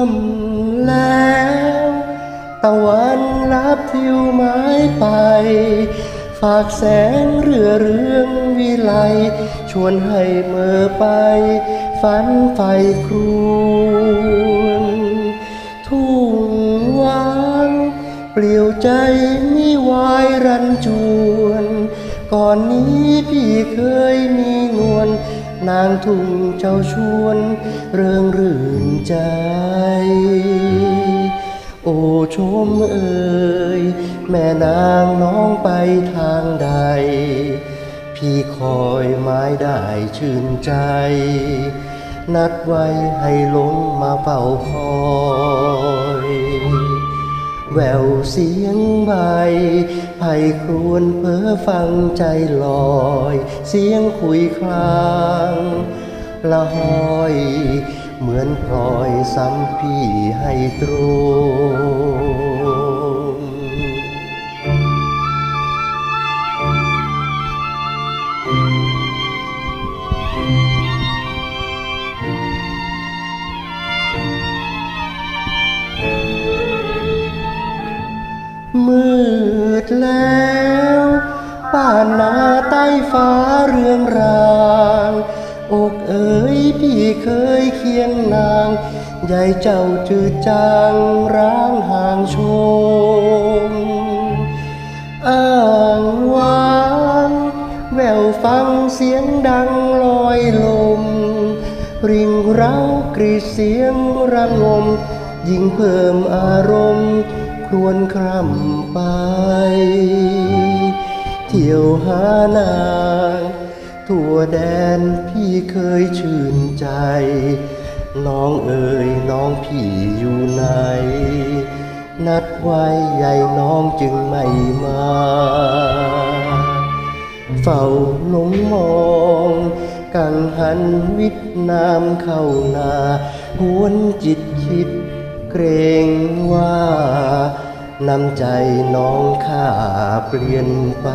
่ำแล้ว ตะวันรับทิวไม้ไป ฝากแสงเรือเรื่องวิไล ชวนให้เมื่อไป ฝันไฟครวนทุ่งวางเปลี่ยวใจมีวายรันจวน ก่อนนี้พี่เคยมีนวล นางทุ่งเจ้าชวน เริงรื่นใจ โอ้ชมเอ่ยแม่นางน้องไปทางใด พี่คอยไม้ได้ชื่นใจ นัดไว้ให้ลงมาเฝ้าคอย แววเสียงใบไผ่ครวนเพ้อฟังใจลอย เสียงคุยคลางละหอย เหมือนพลอยซ้ำพี่ให้ตรู แล้วป่านนาใต้ฟ้าเรืองรางอกเอ๋ยพี่เคยเคียงนาง ใหญ่เจ้าจืดจางร้างห่างชมอ้างวางแววฟังเสียงดังลอยลม ริงเร้ากรีดเสียงระงม ยิ่งเพิ่มอารมณ์ รวนคร่ำไป เที่ยวหานางทั่วแดนพี่เคยชื่นใจ น้องเอ๋ยน้องพี่อยู่ไหน นัดไว้ใหญ่น้องจึงไม่มา เฝ้าหลงมองกังหันวิทน้ำเข้านาหวนจิตคิด เกรงว่าน้ำใจน้องข้าเปลี่ยนไป